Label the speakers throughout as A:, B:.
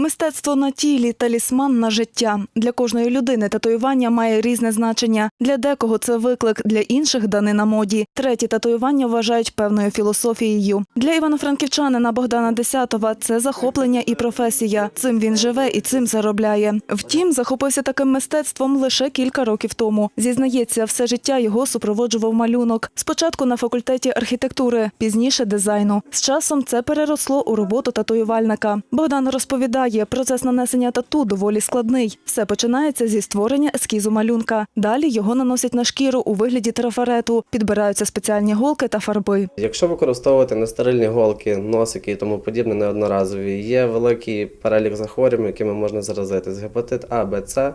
A: Мистецтво на тілі талісман на життя. Для кожної людини татуювання має різне значення. Для декого це виклик, для інших дани на моді. Треті татуювання вважають певною філософією. Для івано-франківчанина Богдана Десятова це захоплення і професія. Цим він живе і цим заробляє. Втім, захопився таким мистецтвом лише кілька років тому. Зізнається, все життя його супроводжував малюнок. Спочатку на факультеті архітектури, пізніше дизайну. З часом це переросло у роботу татуювальника. Богдан розповідає, процес нанесення тату доволі складний. Все починається зі створення ескізу малюнка. Далі його наносять на шкіру у вигляді трафарету, підбираються спеціальні голки та фарби.
B: Якщо використовувати нестерильні голки, носики і тому подібне неодноразові, є великий перелік захворювань, якими можна заразитись. Гепатит А, Б, С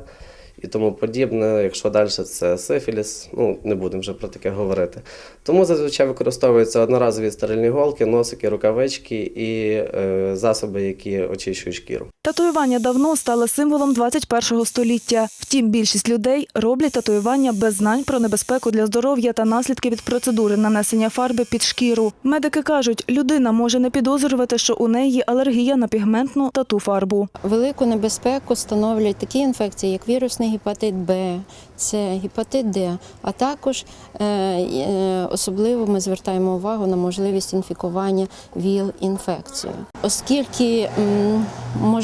B: і тому подібне. Якщо далі це сифіліс, ну не будемо вже про таке говорити. Тому зазвичай використовуються одноразові стерильні голки, носики, рукавички і е, засоби, які очищують шкіру.
A: Татуювання давно стали символом 21-го століття. Втім, більшість людей роблять татуювання без знань про небезпеку для здоров'я та наслідки від процедури нанесення фарби під шкіру. Медики кажуть, людина може не підозрювати, що у неї алергія на пігментну тату фарбу.
C: Велику небезпеку становлять такі інфекції, як вірусний гепатит Б, С, гепатит Д, а також е, е, особливо ми звертаємо увагу на можливість інфікування ВІЛ-інфекцією. Оскільки, м,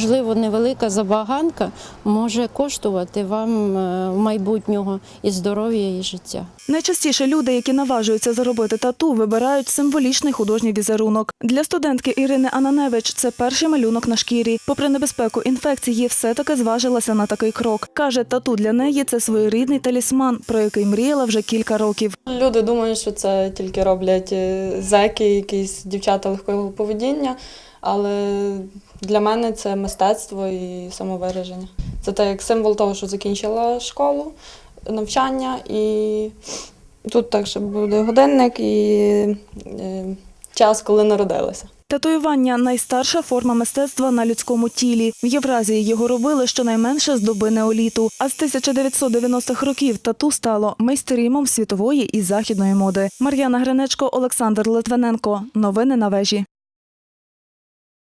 C: можливо, невелика забаганка може коштувати вам е, майбутнього і здоров'я, і життя.
A: Найчастіше люди, які наважуються заробити тату, вибирають символічний художній візерунок. Для студентки Ірини Ананевич це перший малюнок на шкірі. Попри небезпеку інфекції, все-таки зважилася на такий крок. Каже, тату для неї це своєрідний талісман, про який мріяла вже кілька років.
D: Люди думають, що це тільки роблять е, зеки, якісь дівчата легкого поведіння, але для мене це мистецтво і самовираження. Це так як символ того, що закінчила школу, навчання, і тут так ще буде годинник і е, час, коли народилася.
A: Татуювання найстарша форма мистецтва на людському тілі. В Євразії його робили щонайменше з доби неоліту. А з 1990-х років тату стало мейстерімом світової і західної моди. Мар'яна Гринечко, Олександр Литвиненко. Новини на вежі.